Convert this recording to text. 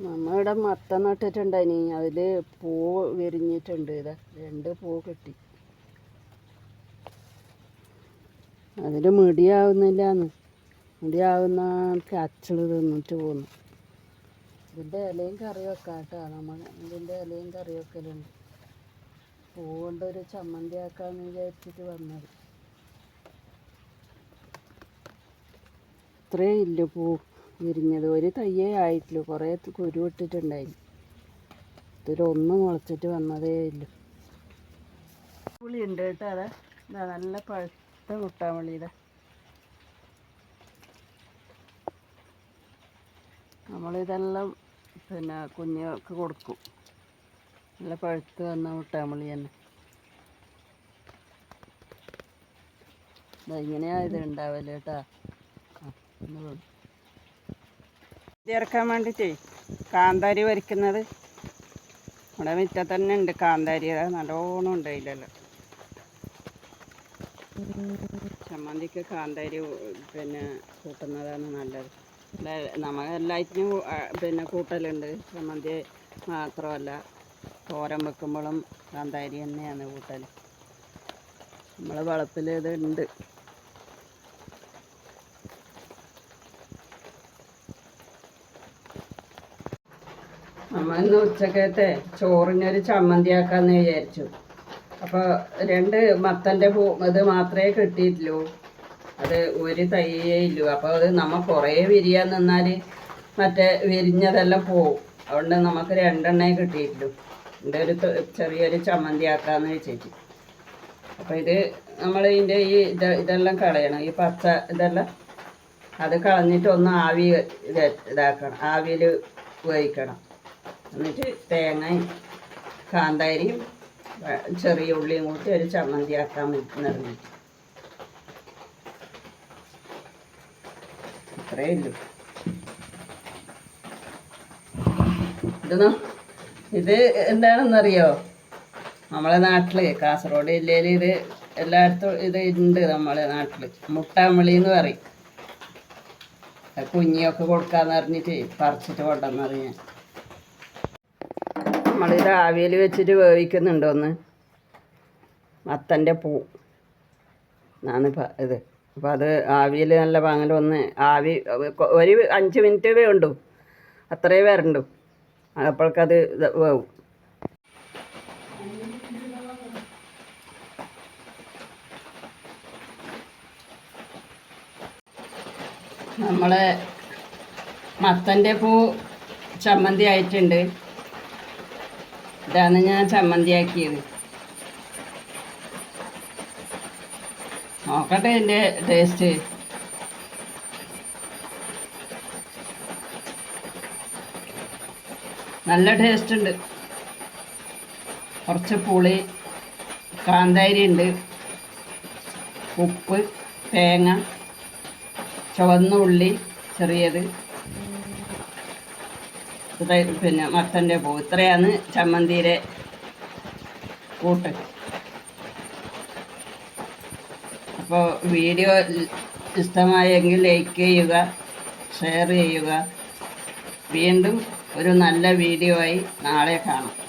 നമ്മളിവിടെ മത്ത നട്ടിട്ടുണ്ടായിനി. അതിൽ പൂ വിരിഞ്ഞിട്ടുണ്ട്. ഇതാ രണ്ട് പൂ കിട്ടി. അതിൽ മിടിയാവുന്നില്ലാന്ന്. മിടിയാവുന്ന അച്ചൾ തിന്നിട്ട് പോന്നു. ഇതിന്റെ ഇലയും കറി വെക്കാട്ടോ. നമ്മൾ ഇതിന്റെ ഇലയും കറി വെക്കലുണ്ട്. പൂ കൊണ്ടൊരു ചമ്മന്തി ആക്കാന്ന് വിചാരിച്ചിട്ട് വന്നത്. ഇത്രേ ഇല്ല പൂ. വിരിഞ്ഞത്. ഒരു തയ്യേ ആയിട്ടുള്ളൂ. കുറേ കുരു ഇട്ടിട്ടുണ്ടായിരുന്നു ഇതിലൊന്ന് മുളച്ചിട്ട് വന്നതേ ഇല്ല പുളി ഉണ്ട് കേട്ടോ അതാ. ഇതാ നല്ല പഴുത്ത മുട്ടാമള്ളി ഇതാ. നമ്മളിതെല്ലാം പിന്നെ കുഞ്ഞുങ്ങൾക്ക് കൊടുക്കും. നല്ല പഴുത്ത് വന്ന മുട്ടാമള്ളി തന്നെ. ഇതാ ഇങ്ങനെയാ ഇത് ഉണ്ടാവൽ കേട്ടാ. ഇറക്കാൻ വേണ്ടിയിട്ടേ കാന്താരി വരയ്ക്കുന്നത്. ഇവിടെ മുറ്റത്ത് തന്നെ ഉണ്ട് കാന്താരി. നല്ലോണം ഉണ്ട് അതിലെല്ലാം ചമ്മന്തിക്ക് കാന്താരി പിന്നെ കൂട്ടുന്നതാണ് നല്ലത്. നമ്മൾ എല്ലാറ്റിനും പിന്നെ കൂട്ടലുണ്ട്. ചമ്മന്തി മാത്രമല്ല തോരൻ വെക്കുമ്പോഴും കാന്താരി തന്നെയാണ് കൂട്ടൽ നമ്മൾ ഇത് ഉണ്ട്. നമ്മൾ ഇന്ന് ഉച്ചക്കത്തെ ചോറിനൊരു ചമ്മന്തി ആക്കാന്ന് വിചാരിച്ചു. അപ്പോൾ രണ്ട് മത്തന്റെ പൂ ഇത് മാത്രമേ കിട്ടിയിട്ടുള്ളൂ. അത് ഒരു തയ്യേ ഇല്ലൂ. അപ്പോൾ അത് നമ്മൾ കുറേ വിരിയാൻ നിന്നാൽ മറ്റേ വിരിഞ്ഞതെല്ലാം പോവും. അതുകൊണ്ട് നമുക്ക് രണ്ടെണ്ണേ കിട്ടിയിട്ടുള്ളൂ. എന്റെ ഒരു ചെറിയൊരു ചമ്മന്തി ആക്കാന്ന് വെച്ചിട്ട്. അപ്പോൾ ഇത് നമ്മൾ ഇതിന്റെ ഈ ഇത് ഇതെല്ലാം കളയണം. ഈ പച്ച ഇതെല്ലാം അത് കളഞ്ഞിട്ട് ഒന്ന് ആവി ഇത് ഇതാക്കണം. ആവിയിൽ വേവിക്കണം. എന്നിട്ട് തേങ്ങയും കാന്താരിയും ചെറിയ ഉള്ളിയും കൂട്ടി ഒരു ചമ്മന്തി ആക്കാൻ നിർമ്മിക്കും ഇത്രയേ ഉള്ളൂ. ഇത് ഇത് എന്താണെന്നറിയോ? നമ്മളെ നാട്ടിൽ കാസർഗോഡ് ജില്ലയിൽ ഇത് എല്ലായിടത്തും ഇത് ഉണ്ട് നമ്മളെ നാട്ടിൽ മുട്ടാമളി എന്ന് പറയും. കുഞ്ഞിയൊക്കെ കൊടുക്കാന്ന് പറഞ്ഞിട്ട് പറിച്ചിട്ട് കൊണ്ടുവന്നത് ഞാൻ. നമ്മളിത് ആവിയിൽ വെച്ചിട്ട് വേവിക്കുന്നുണ്ടോന്ന്. മത്തന്റെ പൂ. എന്നാണ് ഇത്. അപ്പോൾ അത് ആവിയിൽ നല്ല പാങ്ങൽ ഒന്ന് ആവി ഒരു അഞ്ച് മിനിറ്റ് വേണ്ടു അത്രേ വരണ്ടു. അപ്പോഴേക്കത് വേവും. നമ്മളെ മത്തന്റെ പൂ ചമ്മന്തി ആയിട്ടുണ്ട്. ഇതാണ് ഞാൻ ചമ്മന്തിയാക്കിയത്. നോക്കട്ടെ എന്റെ ടേസ്റ്റ് നല്ല ടേസ്റ്റ് ഉണ്ട്. കുറച്ച് പുളി കാന്താരി ഉണ്ട് ഉപ്പ് തേങ്ങ ചുവന്ന ഉള്ളി ചെറിയത്. പിന്നെ മത്തന്റെ പൂ. ഇത്രയാണ് ചമ്മന്തിയുടെ കൂട്ട്. അപ്പോൾ വീഡിയോ ഇഷ്ടമായെങ്കിൽ ലൈക്ക് ചെയ്യുക ഷെയർ ചെയ്യുക. വീണ്ടും ഒരു നല്ല വീഡിയോ ആയി നാളെ കാണാം.